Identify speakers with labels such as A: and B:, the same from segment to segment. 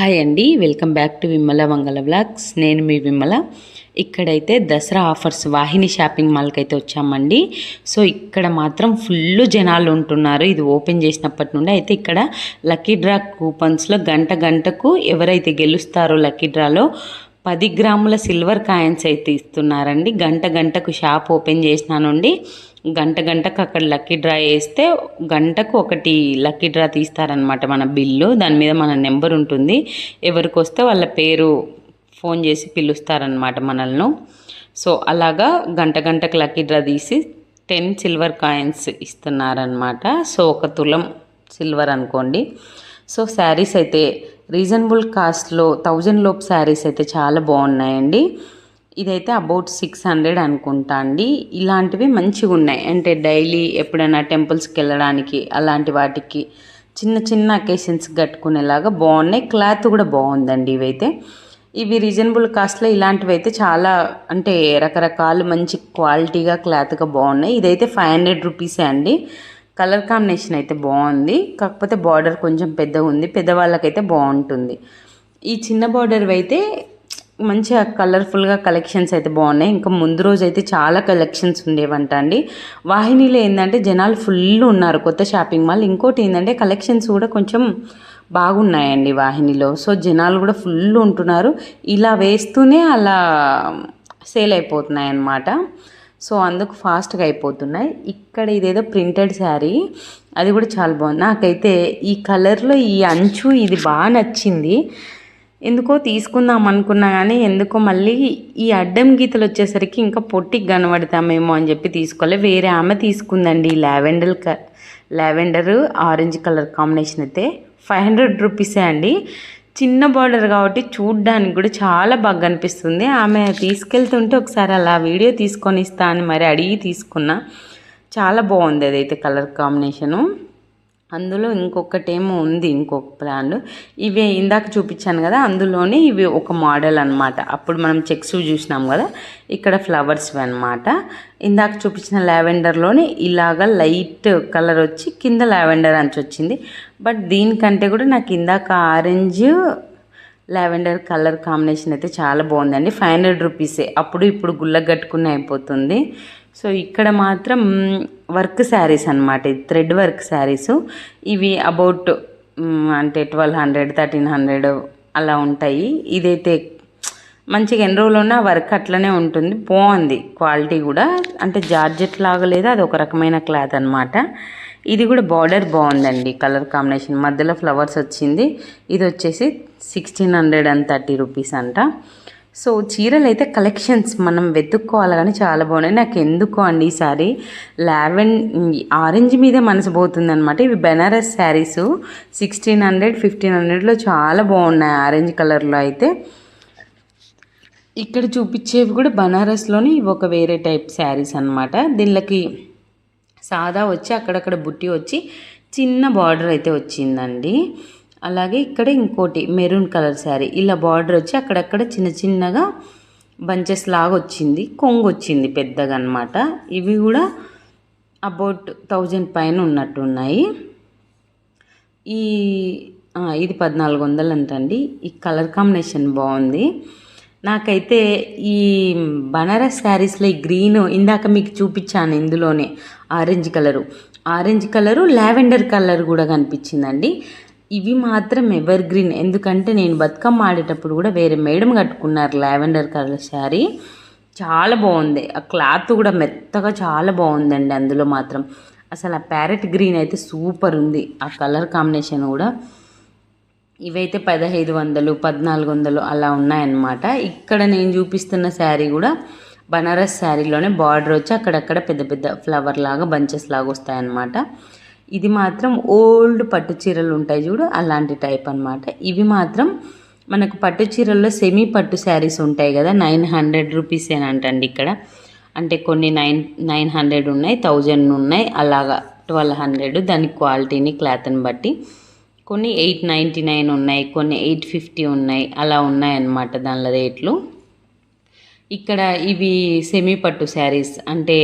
A: Hi అండి. Welcome back to Vimala మంగళ vlogs. నేను మీ విమల. ఇక్కడైతే దసరా ఆఫర్స్ వాహిని షాపింగ్ మాల్కి అయితే వచ్చామండి. సో ఇక్కడ మాత్రం ఫుల్ జనాలు ఉంటున్నారు. ఇది ఓపెన్ చేసినప్పటి నుండి అయితే ఇక్కడ లక్కీ డ్రా కూపన్స్లో గంట గంటకు ఎవరైతే గెలుస్తారో లక్కీ డ్రాలో పది గ్రాముల సిల్వర్ కాయిన్స్ అయితే ఇస్తున్నారండి. గంట గంటకు షాప్ ఓపెన్ చేసినానుండి గంట గంటకు అక్కడ లక్కీ డ్రా వేస్తే గంటకు ఒకటి లక్కీ డ్రా తీస్తారనమాట మన బిల్లు. దాని మీద మన నెంబర్ ఉంటుంది. ఎవరికి వస్తే వాళ్ళ పేరు ఫోన్ చేసి పిలుస్తారనమాట మనల్ని. సో అలాగా గంట గంటకు లక్కీ డ్రా తీసి టెన్ సిల్వర్ కాయిన్స్ ఇస్తున్నారనమాట సో ఒక తులం సిల్వర్ అనుకోండి. సో శారీస్ అయితే రీజనబుల్ కాస్ట్లో థౌజండ్ లోపు శారీస్ అయితే చాలా బాగున్నాయండి. ఇదైతే అబౌట్ సిక్స్ హండ్రెడ్ అనుకుంటా అండి. ఇలాంటివి మంచిగా ఉన్నాయి. అంటే డైలీ ఎప్పుడైనా టెంపుల్స్కి వెళ్ళడానికి అలాంటి వాటికి చిన్న చిన్న అకేషన్స్ కట్టుకునేలాగా బాగున్నాయి. క్లాత్ కూడా బాగుందండి ఇవైతే. ఇవి రీజనబుల్ కాస్ట్లో ఇలాంటివి అయితే చాలా అంటే రకరకాలు మంచి క్వాలిటీగా క్లాత్గా బాగున్నాయి. ఇదైతే ఫైవ్ హండ్రెడ్ రూపీసే అండి. కలర్ కాంబినేషన్ అయితే బాగుంది. కాకపోతే బార్డర్ కొంచెం పెద్దగా ఉంది. పెద్దవాళ్ళకైతే బాగుంటుంది. ఈ చిన్న బార్డర్ అయితే మంచిగా కలర్ఫుల్గా కలెక్షన్స్ అయితే బాగున్నాయి. ఇంకా ముందు రోజు అయితే చాలా కలెక్షన్స్ ఉండేవంట అండి. వాహినిలో ఏంటంటే జనాలు ఫుల్ ఉన్నారు కొత్త షాపింగ్ మాల్ ఇంకోటి ఏంటంటే కలెక్షన్స్ కూడా కొంచెం బాగున్నాయండి వాహినిలో. సో జనాలు కూడా ఫుల్ ఉంటున్నారు. ఇలా వేస్తూనే అలా సేల్ అయిపోతున్నాయి అన్నమాట సో అందుకు ఫాస్ట్గా అయిపోతున్నాయి. ఇక్కడ ఇదేదో ప్రింటెడ్ శారీ అది కూడా చాలా బాగుంది. నాకైతే ఈ కలర్లో ఈ అంచు ఇది బాగా నచ్చింది. ఎందుకో తీసుకుందాం అనుకున్నా కానీ ఎందుకో మళ్ళీ ఈ అడ్డం గీతలు వచ్చేసరికి ఇంకా పొట్టికి కనబడతామేమో అని చెప్పి తీసుకోలే. వేరే ఆమె తీసుకుందండి ఈ లావెండర్ క లావెండర్ ఆరెంజ్ కలర్ కాంబినేషన్ అయితే. ఫైవ్ హండ్రెడ్ రూపీసే అండి. చిన్న బార్డర్ కాబట్టి చూడ్డానికి కూడా చాలా బాగా అనిపిస్తుంది. ఆమె తీసుకెళ్తుంటే ఒకసారి అలా వీడియో తీసుకొని ఇస్తా అని మరి అడిగి తీసుకున్నా. చాలా బాగుంది అదైతే కలర్ కాంబినేషను. అందులో ఇంకొకటేమో ఉంది ఇంకొక బ్రాండ్ ఇవి ఇందాక చూపించాను కదా అందులోనే ఇవి ఒక మోడల్ అనమాట అప్పుడు మనం చెక్స్ చూసినాం కదా ఇక్కడ ఫ్లవర్స్ అనమాట ఇందాక చూపించిన లావెండర్లోనే ఇలాగ లైట్ కలర్ వచ్చి కింద లావెండర్ అంచు వచ్చింది. బట్ దీనికంటే కూడా నాకు ఇందాక ఆరెంజ్ లావెండర్ కలర్ కాంబినేషన్ అయితే చాలా బాగుందండి. ఫైవ్ హండ్రెడ్ రూపీసే. అప్పుడు ఇప్పుడు గుల్ల కట్టుకుని అయిపోతుంది. సో ఇక్కడ మాత్రం వర్క్ శారీస్ అనమాట థ్రెడ్ వర్క్ శారీస్. ఇవి అబౌట్ అంటే ట్వెల్వ్ హండ్రెడ్ థర్టీన్ హండ్రెడ్ అలా ఉంటాయి. ఇదైతే మంచిగా ఎన్ని రోజులు ఉన్నా వర్క్ అట్లనే ఉంటుంది. బాగుంది క్వాలిటీ కూడా. అంటే జార్జెట్ లాగా లేదు అది ఒక రకమైన క్లాత్ అనమాట ఇది కూడా బార్డర్ బాగుందండి కలర్ కాంబినేషన్. మధ్యలో ఫ్లవర్స్ వచ్చింది. ఇది వచ్చేసి sixteen hundred and thirty rupees అంట. సో చీరలు అయితే కలెక్షన్స్ మనం వెతుక్కోవాలి కానీ చాలా బాగున్నాయి. నాకు ఎందుకో అండి ఈసారి లావెన్ ఆరెంజ్ మీదే మనసు పోతుంది అనమాట ఇవి Banaras saris sixteen hundred fifteen హండ్రెడ్లో చాలా బాగున్నాయి ఆరెంజ్ కలర్లో అయితే. ఇక్కడ చూపించేవి కూడా బనారస్లోని ఒక వేరే టైప్ శారీస్ అనమాట దీనికి సాదా వచ్చి అక్కడక్కడ బుట్టి వచ్చి చిన్న బార్డర్ అయితే వచ్చిందండి. అలాగే ఇక్కడ ఇంకోటి మెరూన్ కలర్ శారీ. ఇలా బార్డర్ వచ్చి అక్కడక్కడ చిన్న చిన్నగా బంచెస్ లాగా వచ్చింది. కొంగు వచ్చింది పెద్దగా అనమాట ఇవి కూడా అబౌట్ థౌజండ్ పైన ఉన్నట్టు ఉన్నాయి. ఈ ఇది పద్నాలుగు వందలు అంటండి. ఈ కలర్ కాంబినేషన్ బాగుంది. నాకైతే ఈ బనారస్ శారీస్లో ఈ గ్రీన్ ఇందాక మీకు చూపించాను ఇందులోనే orange colour. Orange colour lavender colour కూడా కనిపించిందండి. ఇవి మాత్రం ఎవర్ గ్రీన్ ఎందుకంటే నేను బతుకమ్మ ఆడేటప్పుడు కూడా వేరే మేడం కట్టుకున్నారు లావెండర్ కలర్ శారీ. చాలా బాగుంది. ఆ క్లాత్ కూడా మెత్తగా చాలా బాగుందండి అందులో మాత్రం. అసలు ఆ ప్యారెట్ గ్రీన్ అయితే సూపర్ ఉంది. ఆ కలర్ కాంబినేషన్ కూడా ఇవైతే పదహైదు వందలు పద్నాలుగు వందలు అలా ఉన్నాయన్నమాట. ఇక్కడ నేను చూపిస్తున్న శారీ కూడా బనారస్ శారీలోనే బార్డర్ వచ్చి అక్కడక్కడ పెద్ద పెద్ద ఫ్లవర్ లాగా బంచెస్ లాగా వస్తాయన్నమాట. ఇది మాత్రం ఓల్డ్ పట్టు చీరలు ఉంటాయి చూడు అలాంటి టైప్ అనమాట ఇవి మాత్రం మనకు పట్టు చీరల్లో సెమీ పట్టు శారీస్ ఉంటాయి కదా నైన్ హండ్రెడ్ రూపీస్ ఏనంటండి ఇక్కడ. అంటే కొన్ని నైన్ నైన్ హండ్రెడ్ ఉన్నాయి థౌజండ్ ఉన్నాయి అలాగా ట్వెల్వ్ హండ్రెడ్ దాని క్వాలిటీని క్లాత్ని బట్టి. కొన్ని ఎయిట్ నైంటీ నైన్ ఉన్నాయి కొన్ని ఎయిట్ ఫిఫ్టీ ఉన్నాయి అలా ఉన్నాయన్నమాట దానిలో రేట్లు. ఇక్కడ ఇవి సెమీ పట్టు శారీస్ అంటే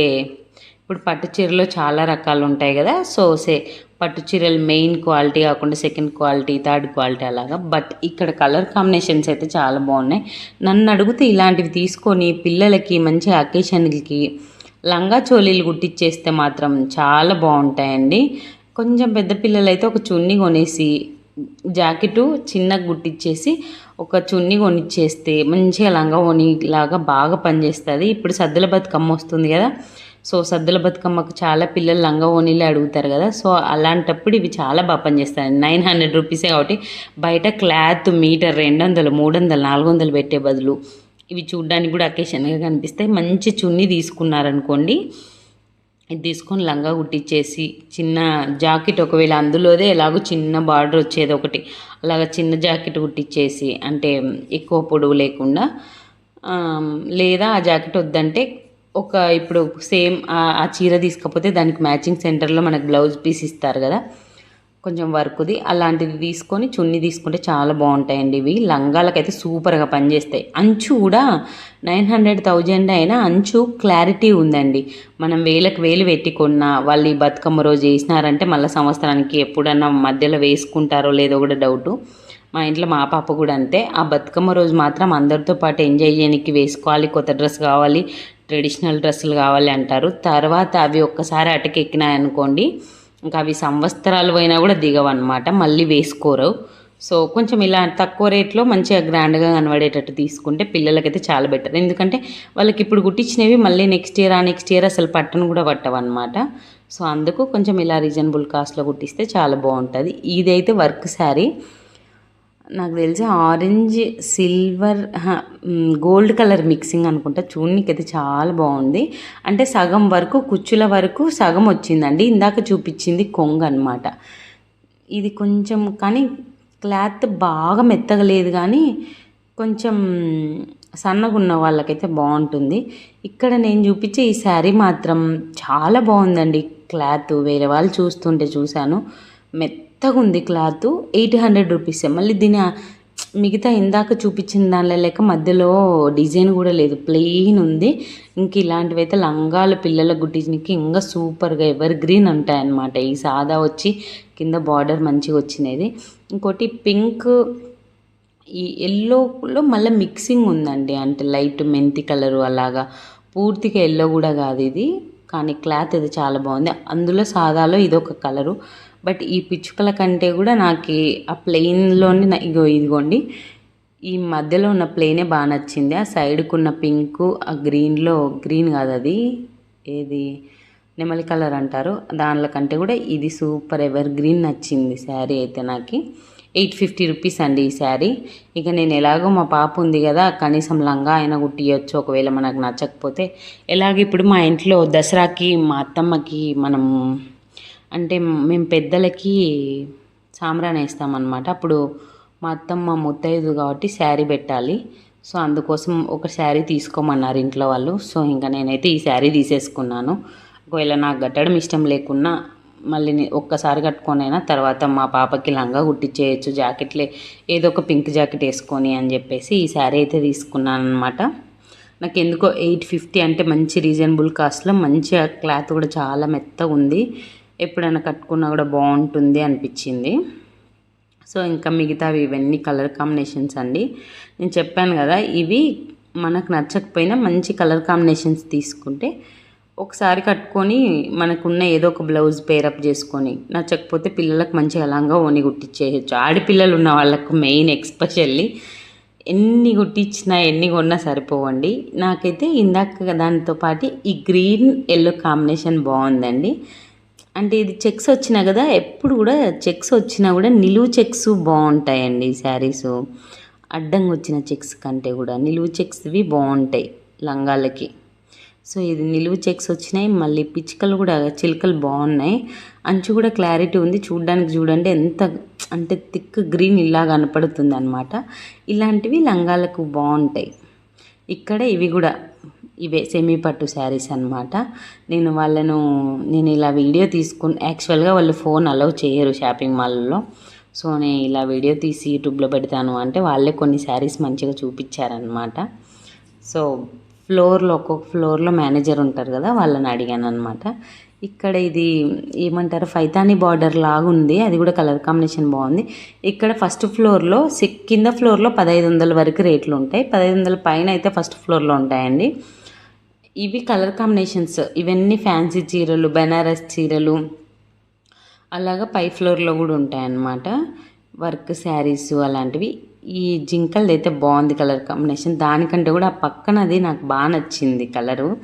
A: ఇప్పుడు పట్టు చీరలో చాలా రకాలు ఉంటాయి కదా సో సే పట్టు చీరలు మెయిన్ క్వాలిటీ కాకుండా సెకండ్ క్వాలిటీ థర్డ్ క్వాలిటీ అలాగా. బట్ ఇక్కడ కలర్ కాంబినేషన్స్ అయితే చాలా బాగున్నాయి. నన్ను అడిగితే ఇలాంటివి తీసుకొని పిల్లలకి మంచి అకేషన్కి లంగా చోలీలు కుట్టించేస్తే మాత్రం చాలా బాగుంటాయండి. కొంచెం పెద్ద పిల్లలు అయితే ఒక చున్నీ కొనేసి జాకెట్ చిన్నగా గుట్టించేసి ఒక చున్నీ కొనిచ్చేస్తే మంచిగా లంగా లాగా బాగా పనిచేస్తుంది. ఇప్పుడు సద్దుల బతుకమ్మ వస్తుంది కదా. సో సద్దుల బతుకమ్మకు చాలా పిల్లలు లంగా ఓనీలు అడుగుతారు కదా. సో అలాంటప్పుడు ఇవి చాలా బాగా పనిచేస్తాయి. నైన్ హండ్రెడ్ రూపీసే కాబట్టి బయట క్లాత్ మీటర్ రెండు వందలు మూడు వందలు నాలుగు వందలు పెట్టే బదులు ఇవి చూడ్డానికి కూడా అకేషన్గా కనిపిస్తాయి. మంచి చున్నీ తీసుకున్నారనుకోండి ఇది తీసుకొని లంగా కుట్టించేసి చిన్న జాకెట్ ఒకవేళ అందులోదే ఎలాగో చిన్న బార్డర్ వచ్చేది ఒకటి. అలాగ చిన్న జాకెట్ కుట్టించేసి అంటే ఎక్కువ పొడవు లేకుండా లేదా ఆ జాకెట్ వద్దంటే ఒక ఇప్పుడు సేమ్ ఆ చీర తీసుకపోతే దానికి మ్యాచింగ్ సెంటర్లో మనకు బ్లౌజ్ పీస్ ఇస్తారు కదా. కొంచెం వర్క్ది. అలాంటిది తీసుకొని చున్నీ తీసుకుంటే చాలా బాగుంటాయండి ఇవి. లంగాలకైతే సూపర్గా పనిచేస్తాయి. అంచు కూడా నైన్ హండ్రెడ్ థౌజండ్ అయినా అంచు క్లారిటీ ఉందండి. మనం వేలకు వేలు పెట్టుకున్నా వాళ్ళు ఈ బతుకమ్మ రోజు వేసినారంటే మళ్ళీ సంవత్సరానికి ఎప్పుడన్నా మధ్యలో వేసుకుంటారో లేదో కూడా డౌటు. మా ఇంట్లో మా పాప కూడా అంతే. ఆ బతుకమ్మ రోజు మాత్రం అందరితో పాటు ఎంజాయ్ చేయడానికి వేసుకోవాలి. కొత్త డ్రెస్ కావాలి ట్రెడిషనల్ డ్రెస్సులు కావాలి అంటారు. తర్వాత అవి ఒక్కసారి అటకెక్కినాయనుకోండి ఇంకా అవి సంవత్సరాలు పోయినా కూడా దిగవన్నమాట మళ్ళీ వేసుకోరు. సో కొంచెం ఇలా తక్కువ రేట్లో మంచిగా గ్రాండ్గా కనబడేటట్టు తీసుకుంటే పిల్లలకైతే చాలా బెటర్. ఎందుకంటే వాళ్ళకి ఇప్పుడు కుట్టించినవి మళ్ళీ నెక్స్ట్ ఇయర్ ఆ నెక్స్ట్ ఇయర్ అసలు పట్టను కూడా పట్టవన్నమాట. సో అందుకు కొంచెం ఇలా రీజనబుల్ కాస్ట్లో కుట్టిస్తే చాలా బాగుంటుంది. ఇదైతే వర్క్ శారీ. నాకు తెలిసి orange silver gold colour mixing అనుకుంటా. చూడనికి అయితే చాలా బాగుంది. అంటే సగం వరకు కుచ్చుల వరకు సగం వచ్చిందండి. ఇందాక చూపించింది కొంగ అనమాట ఇది కొంచెం కానీ క్లాత్ బాగా మెత్తగా లేదు కానీ కొంచెం సన్నగా ఉన్న వాళ్ళకైతే బాగుంటుంది. ఇక్కడ నేను చూపించే ఈ శారీ మాత్రం చాలా బాగుందండి క్లాత్. వేరే వాళ్ళు చూస్తుంటే చూశాను. మెత్త మెత్తగా ఉంది క్లాత్ ఎయిట్ హండ్రెడ్ రూపీస్ మళ్ళీ దీని మిగతా ఇందాక చూపించిన దానిలో లేక మధ్యలో డిజైన్ కూడా లేదు ప్లెయిన్ ఉంది. ఇంక ఇలాంటివి అయితే లంగాల పిల్లల గుడ్డికి ఇంకా సూపర్గా ఎవర్ గ్రీన్ ఉంటాయన్నమాట. ఈ సాదా వచ్చి కింద బార్డర్ మంచిగా వచ్చినది. ఇంకోటి పింక్ ఈ ఎల్లోలో మళ్ళీ మిక్సింగ్ ఉందండి. అంటే లైట్ మెంతి కలరు అలాగా. పూర్తిగా ఎల్లో కూడా కాదు ఇది. కానీ క్లాత్ ఇది చాలా బాగుంది. అందులో సాదాలో ఇదొక కలరు. బట్ ఈ పిచ్చుకల కంటే కూడా నాకు ఆ ప్లెయిన్లోని ఇగో ఇదిగోండి. ఈ మధ్యలో ఉన్న ప్లెయినే బాగా నచ్చింది. ఆ సైడ్కు ఉన్న పింక్ ఆ గ్రీన్లో గ్రీన్ కాదు అది. ఏది? నెమలి కలర్ అంటారు. దానిలో కంటే కూడా ఇది సూపర్ ఎవర్ గ్రీన్ నచ్చింది శారీ అయితే నాకు. ఎయిట్ ఫిఫ్టీ రూపీస్ అండి ఈ శారీ. ఇక నేను ఎలాగో మా పాప ఉంది కదా కనీసం లంగా అయినా కుట్టియచ్చు. ఒకవేళ మనకు నచ్చకపోతే ఎలాగ ఇప్పుడు మా ఇంట్లో దసరాకి మా అత్తమ్మకి మనం అంటే మేము పెద్దలకి సాంబ్రాన్ వేస్తామన్నమాట. అప్పుడు మా అత్తమ్మ ముత్తైదు కాబట్టి శారీ పెట్టాలి. సో అందుకోసం ఒక శారీ తీసుకోమన్నారు ఇంట్లో వాళ్ళు. సో ఇంకా నేనైతే ఈ శారీ తీసేసుకున్నాను. ఒకవేళ నాకు కట్టడం ఇష్టం లేకున్నా మళ్ళీ ఒక్కసారి కట్టుకొనైనా తర్వాత మా పాపకి లంగా కుట్టించేయచ్చు జాకెట్లే ఏదో ఒక పింక్ జాకెట్ వేసుకొని అని చెప్పేసి ఈ శారీ అయితే తీసుకున్నాను అనమాట నాకు ఎందుకో ఎయిట్ ఫిఫ్టీ అంటే మంచి రీజనబుల్ కాస్ట్లో మంచిగా క్లాత్ కూడా చాలా మెత్తగా ఉంది ఎప్పుడైనా కట్టుకున్నా కూడా బాగుంటుంది అనిపించింది. సో ఇంకా మిగతావి ఇవన్నీ కలర్ కాంబినేషన్స్ అండి. నేను చెప్పాను కదా ఇవి మనకు నచ్చకపోయినా మంచి కలర్ కాంబినేషన్స్ తీసుకుంటే ఒకసారి కట్టుకొని మనకున్న ఏదో ఒక బ్లౌజ్ పేరప్ చేసుకొని నచ్చకపోతే పిల్లలకు మంచిగా అలాగా ఓని కుట్టించేయచ్చు ఆడపిల్లలు ఉన్న వాళ్ళకు మెయిన్ ఎక్స్పెషల్లీ ఎన్ని కుట్టించినా ఎన్ని కొన్నా సరిపోవండి. నాకైతే ఇందాక దానితో పాటు ఈ గ్రీన్ ఎల్లో కాంబినేషన్ బాగుందండి. అంటే ఇది చెక్స్ వచ్చినా కదా ఎప్పుడు కూడా చెక్స్ వచ్చినా కూడా నిలువు చెక్స్ బాగుంటాయండి శారీస్. అడ్డంగా వచ్చిన చెక్స్ కంటే కూడా నిలువు చెక్స్వి బాగుంటాయి లంగాలకి. సో ఇది నిలువు చెక్స్ వచ్చినాయి మళ్ళీ పిచ్చుకలు కూడా చిలుకలు బాగున్నాయి. అంచు కూడా క్లారిటీ ఉంది చూడడానికి చూడండి ఎంత అంటే థిక్ గ్రీన్ ఇలా కనపడుతుంది అనమాట ఇలాంటివి లంగాలకు బాగుంటాయి. ఇక్కడ ఇవి కూడా ఇవే సెమీ పట్టు శారీస్ అనమాట నేను వాళ్ళను నేను ఇలా వీడియో తీసుకుని యాక్చువల్గా వాళ్ళు ఫోన్ అలౌ చేయరు షాపింగ్ మాల్లో సో నేను ఇలా వీడియో తీసి యూట్యూబ్లో పెడతాను అంటే వాళ్ళే కొన్ని శారీస్ మంచిగా చూపించారనమాట సో ఫ్లోర్లో ఒక్కొక్క ఫ్లోర్లో మేనేజర్ ఉంటారు కదా వాళ్ళని అడిగాను అనమాట ఇక్కడ ఇది ఏమంటారు ఫైతానీ బార్డర్ లాగా ఉంది అది కూడా కలర్ కాంబినేషన్ బాగుంది. ఇక్కడ ఫస్ట్ ఫ్లోర్లో సిక్ కింద ఫ్లోర్లో పదహైదు వందల వరకు రేట్లు ఉంటాయి. పదహైదు వందల పైన అయితే ఫస్ట్ ఫ్లోర్లో ఉంటాయండి. ఇవి కలర్ కాంబినేషన్స్. ఇవన్నీ ఫ్యాన్సీ చీరలు బెనారస్ చీరలు. అలాగా పై ఫ్లోర్లో కూడా ఉంటాయన్నమాట. వర్క్ శారీస్ అలాంటివి. ఈ జింకల్ది అయితే బాగుంది కలర్ కాంబినేషన్. దానికంటే కూడా ఆ పక్కనది నాకు బాగా నచ్చింది కలరు.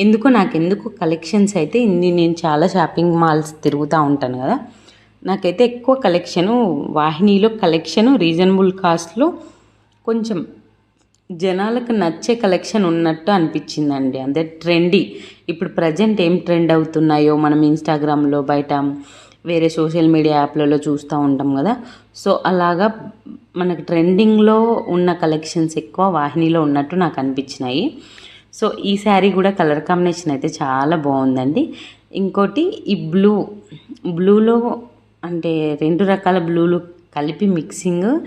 A: ఎందుకు నాకు ఎందుకు కలెక్షన్స్ అయితే ఇన్ని నేను చాలా షాపింగ్ మాల్స్ తిరుగుతూ ఉంటాను కదా. నాకైతే ఎక్కువ కలెక్షను వాహినిలో కలెక్షను రీజనబుల్ కాస్ట్లో కొంచెం జనాలకు నచ్చే కలెక్షన్ ఉన్నట్టు అనిపించిందండి. అంటే ట్రెండీ ఇప్పుడు ప్రజెంట్ ఏం ట్రెండ్ అవుతున్నాయో మనం ఇన్స్టాగ్రామ్లో బయట వేరే సోషల్ మీడియా యాప్లలో చూస్తూ ఉంటాం కదా. సో అలాగా మనకు ట్రెండింగ్లో ఉన్న కలెక్షన్స్ ఎక్కువ వాహినిలో ఉన్నట్టు నాకు అనిపించినాయి. సో ఈ శారీ కూడా కలర్ కాంబినేషన్ అయితే చాలా బాగుందండి. ఇంకోటి ఈ బ్లూ. బ్లూలో అంటే రెండు రకాల బ్లూలు కలిపి మిక్సింగ్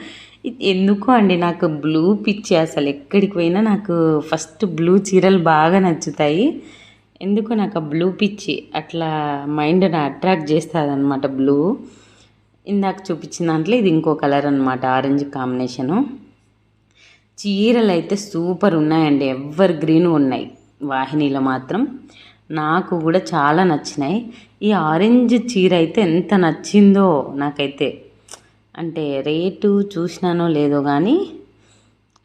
A: ఎందుకో అండి నాకు బ్లూ పిచ్చి అసలు. ఎక్కడికి పోయినా నాకు ఫస్ట్ బ్లూ చీరలు బాగా నచ్చుతాయి. ఎందుకో నాకు ఆ బ్లూ పిచ్చి అట్లా మైండ్ని అట్రాక్ట్ చేస్తుంది అనమాట బ్లూ. ఇందాక చూపించిన దాంట్లో ఇది ఇంకో కలర్ అనమాట ఆరెంజ్ కాంబినేషను. చీరలు అయితే సూపర్ ఉన్నాయండి ఎవర్ గ్రీన్ ఉన్నాయి వాహినిలో మాత్రం. నాకు కూడా చాలా నచ్చినాయి. ఈ ఆరెంజ్ చీర అయితే ఎంత నచ్చిందో నాకైతే. అంటే రేటు చూసినానో లేదో కానీ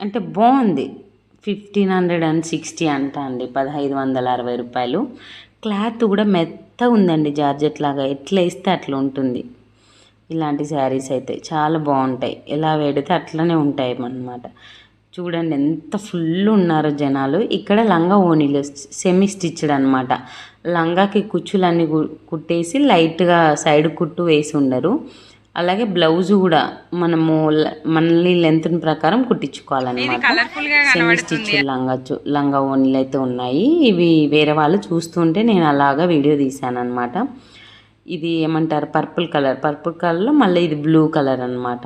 A: అంటే బాగుంది. ఫిఫ్టీన్ హండ్రెడ్ అండ్ సిక్స్టీ అంట అండి పదహైదు వందల అరవై రూపాయలు. క్లాత్ కూడా మెత్తగా ఉందండి జార్జెట్ లాగా. ఎట్లా వేస్తే అట్లా ఉంటుంది. ఇలాంటి శారీస్ అయితే చాలా బాగుంటాయి. ఎలా వేడితే అట్లనే ఉంటాయి అన్నమాట. చూడండి ఎంత ఫుల్ ఉన్నారో జనాలు. ఇక్కడ లంగా ఓనీలు సెమీ స్టిచ్డ్ అనమాట లంగాకి కుచ్చులన్నీ కు- కుట్టేసి లైట్గా సైడ్ కుట్టు వేసి ఉండరు. అలాగే బ్లౌజ్ కూడా మనము మనల్ని లెంత్ ప్రకారం కుట్టించుకోవాలన్నమాట. సెమీ స్టిచ్ లంగా చు- లంగా ఓనీలు అయితే ఉన్నాయి. ఇవి వేరే వాళ్ళు చూస్తుంటే నేను అలాగా వీడియో తీశాను అనమాట ఇది ఏమంటారు? Purple colour. పర్పుల్ కలర్లో మళ్ళీ ఇది బ్లూ కలర్ అనమాట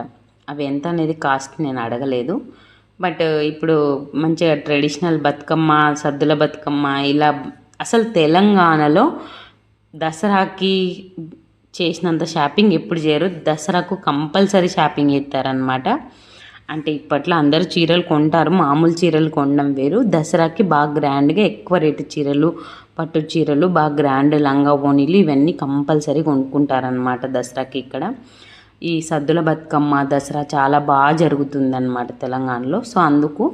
A: అవి ఎంత అనేది కాస్ట్ నేను అడగలేదు. బట్ ఇప్పుడు మంచిగా ట్రెడిషనల్ బతుకమ్మ సద్దుల బతుకమ్మ ఇలా అసలు తెలంగాణలో దసరాకి చేసినంత షాపింగ్ ఎప్పుడు చేయరు. దసరాకు కంపల్సరీ షాపింగ్ చేస్తారనమాట అంటే ఇప్పట్లో అందరూ చీరలు కొంటారు. మామూలు చీరలు కొనడం వేరు. దసరాకి బాగా గ్రాండ్గా ఎక్కువ రేటు చీరలు పట్టు చీరలు బాగా గ్రాండ్ లంగా ఓణీలు ఇవన్నీ కంపల్సరీ కొనుక్కుంటారనమాట దసరాకి ఇక్కడ. ఈ సద్దుల బతుకమ్మ దసరా చాలా బాగా జరుగుతుందన్నమాట తెలంగాణలో. సో అందుకు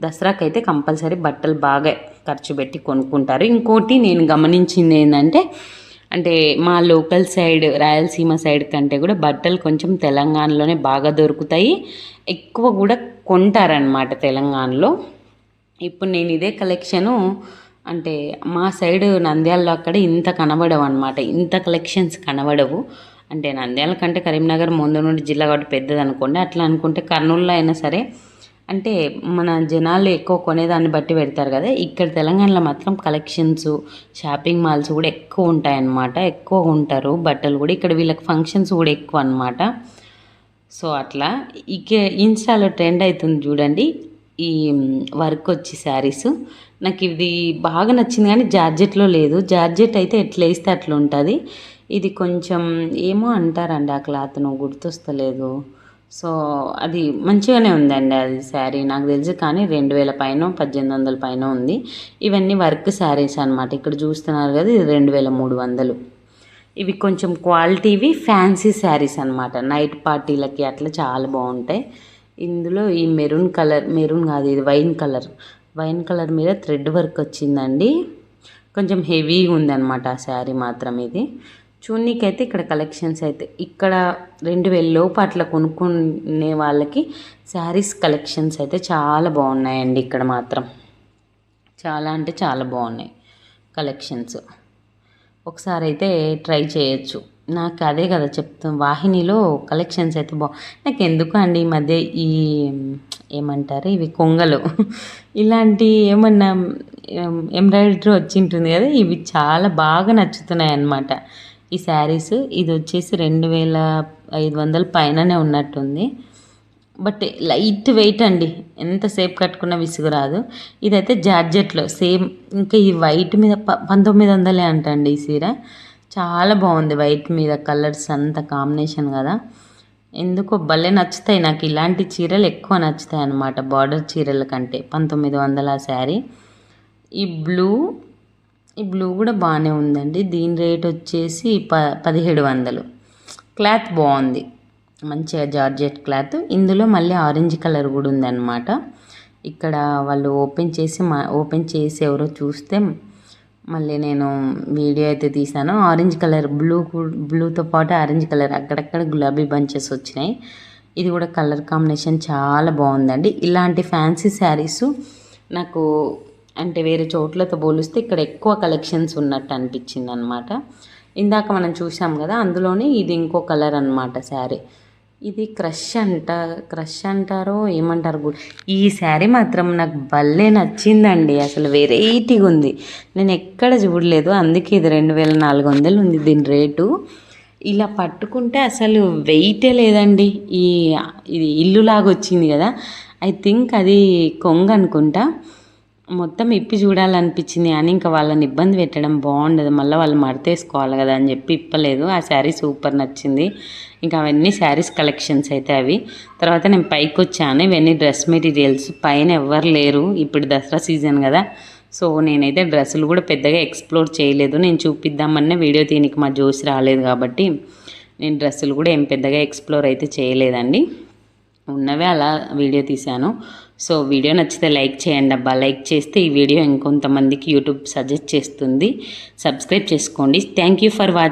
A: దసరాకి అయితే కంపల్సరీ బట్టలు బాగా ఖర్చు పెట్టి కొనుక్కుంటారు. ఇంకోటి నేను గమనించింది ఏంటంటే అంటే మా లోకల్ సైడ్ రాయలసీమ సైడ్ కంటే కూడా బట్టలు కొంచెం తెలంగాణలోనే బాగా దొరుకుతాయి. ఎక్కువ కూడా కొంటారనమాట తెలంగాణలో. ఇప్పుడు నేను ఇదే కలెక్షను అంటే మా సైడ్ నంద్యాలలో అక్కడ ఇంత కనబడవు అనమాట ఇంత కలెక్షన్స్ కనబడవు. అంటే నంద్యాల కంటే కరీంనగర్ ముందు నుండి జిల్లా కాబట్టి పెద్దది అనుకోండి అట్లా అనుకుంటే కర్నూలులో అయినా సరే అంటే మన జనాలు ఎక్కువ కొనేదాన్ని బట్టి పెడతారు కదా. ఇక్కడ తెలంగాణలో మాత్రం కలెక్షన్స్ షాపింగ్ మాల్స్ కూడా ఎక్కువ ఉంటాయన్నమాట. ఎక్కువ ఉంటారు. బట్టలు కూడా ఇక్కడ వీళ్ళకి ఫంక్షన్స్ కూడా ఎక్కువ అన్నమాట. సో అట్లా ఇక ఇన్స్టాలో ట్రెండ్ అవుతుంది చూడండి. ఈ వర్క్ వచ్చి శారీస్ నాకు ఇది బాగా నచ్చింది కానీ జార్జెట్లో లేదు. జార్జెట్ అయితే ఎట్లా వేస్తే అట్లా ఉంటుంది. ఇది కొంచెం ఏమో అంటారండి ఆ క్లాత్ను గుర్తొస్తలేదు. సో అది మంచిగానే ఉందండి అది శారీ. నాకు తెలిసి కానీ రెండు వేల పైన పద్దెనిమిది వందల పైన ఉంది. ఇవన్నీ వర్క్ శారీస్ అనమాట ఇక్కడ చూస్తున్నారు కదా ఇది రెండు వేల మూడు వందలు. ఇవి కొంచెం క్వాలిటీవి ఫ్యాన్సీ శారీస్ అనమాట నైట్ పార్టీలకి అట్లా చాలా బాగుంటాయి. ఇందులో ఈ మెరూన్ కలర్ మెరూన్ కాదు ఇది వైన్ కలర్. వైన్ కలర్ మీద థ్రెడ్ వర్క్ వచ్చిందండి. కొంచెం హెవీగా ఉందన్నమాట ఆ శారీ మాత్రం ఇది. చూన్నీకైతే ఇక్కడ కలెక్షన్స్ అయితే. ఇక్కడ రెండు వేలలోపు అట్లా కొనుక్కునే వాళ్ళకి శారీస్ కలెక్షన్స్ అయితే చాలా బాగున్నాయండి ఇక్కడ మాత్రం. చాలా అంటే చాలా బాగున్నాయి కలెక్షన్స్. ఒకసారి అయితే ట్రై చేయొచ్చు. నాకు అదే కదా చెప్తాం వాహినిలో కలెక్షన్స్ అయితే బా నాకు ఎందుకు అండి ఈ మధ్య ఈ ఏమంటారు ఇవి కొంగలు? ఇలాంటి ఏమన్నా ఎంబ్రాయిడరీ వచ్చి ఉంటుంది కదా ఇవి చాలా బాగా నచ్చుతున్నాయి అన్నమాట ఈ శారీస్ ఇది వచ్చేసి రెండు వేల ఐదు వందల పైననే ఉన్నట్టుంది. బట్ లైట్ వెయిట్ అండి. ఎంతసేపు కట్టుకున్న విసుగు రాదు. ఇదైతే జార్జెట్లో సేమ్ ఇంకా ఈ వైట్ మీద ప పంతొమ్మిది వందలే అంటండి ఈ చీర చాలా బాగుంది వైట్ మీద కలర్స్ అంత కాంబినేషన్ కదా. ఎందుకో భలే నచ్చుతాయి. నాకు ఇలాంటి చీరలు ఎక్కువ నచ్చుతాయి అన్నమాట బార్డర్ చీరల కంటే పంతొమ్మిది వందల శారీ. ఈ బ్లూ ఈ బ్లూ కూడా బాగానే ఉందండి. దీని రేట్ వచ్చేసి ప పదిహేడు వందలు. క్లాత్ బాగుంది మంచిగా జార్జెట్ క్లాత్ ఇందులో మళ్ళీ ఆరెంజ్ కలర్ కూడా ఉందన్నమాట. ఇక్కడ వాళ్ళు ఓపెన్ చేసి మా ఓపెన్ చేసి ఎవరో చూస్తే మళ్ళీ నేను వీడియో అయితే తీసాను. ఆరెంజ్ కలర్ బ్లూ బ్లూతో పాటు ఆరెంజ్ కలర్ అక్కడక్కడ గులాబీ బంచెస్ వచ్చినాయి. ఇది కూడా కలర్ కాంబినేషన్ చాలా బాగుందండి ఇలాంటి ఫ్యాన్సీ శారీస్ నాకు అంటే వేరే చోట్లతో పోలిస్తే ఇక్కడ ఎక్కువ కలెక్షన్స్ ఉన్నట్టు అనిపించింది అనమాట ఇందాక మనం చూసాం కదా అందులోనే ఇది ఇంకో కలర్ అనమాట శారీ. ఇది క్రష్ అంట క్రష్ అంటారో ఏమంటారు కూడా ఈ శారీ మాత్రం నాకు భలే నచ్చిందండి అసలు వెరైటీగా ఉంది. నేను ఎక్కడ చూడలేదు అందుకే ఇది రెండు వేల నాలుగు వందలు ఉంది దీని రేటు. ఇలా పట్టుకుంటే అసలు వెయిటే లేదండి. ఈ ఇది ఇల్లు లాగా వచ్చింది కదా. ఐ థింక్ అది కొంగ అనుకుంటా. మొత్తం ఇప్పి చూడాలనిపించింది అని ఇంకా వాళ్ళని ఇబ్బంది పెట్టడం బాగుండదు. మళ్ళీ వాళ్ళు మడతేసుకోవాలి కదా అని చెప్పి ఇప్పలేదు. ఆ శారీ సూపర్ నచ్చింది. ఇంకా అవన్నీ శారీస్ కలెక్షన్స్ అయితే అవి. తర్వాత నేను పైకి వచ్చాను. ఇవన్నీ డ్రెస్ మెటీరియల్స్. పైన ఎవ్వరు లేరు. ఇప్పుడు దసరా సీజన్ కదా. సో నేనైతే డ్రెస్సులు కూడా పెద్దగా ఎక్స్ప్లోర్ చేయలేదు. నేను చూపిద్దామన్న వీడియో తీనికి మా జోష్ రాలేదు కాబట్టి నేను డ్రెస్సులు కూడా ఏం పెద్దగా ఎక్స్ప్లోర్ అయితే చేయలేదండి. ఉన్నవే అలా వీడియో తీశాను. సో వీడియో నచ్చితే లైక్ చేయండి అబ్బా. లైక్ చేస్తే ఈ వీడియో ఇంకొంతమందికి యూట్యూబ్ సజెస్ట్ చేస్తుంది. సబ్స్క్రైబ్ చేసుకోండి. Thank you for watching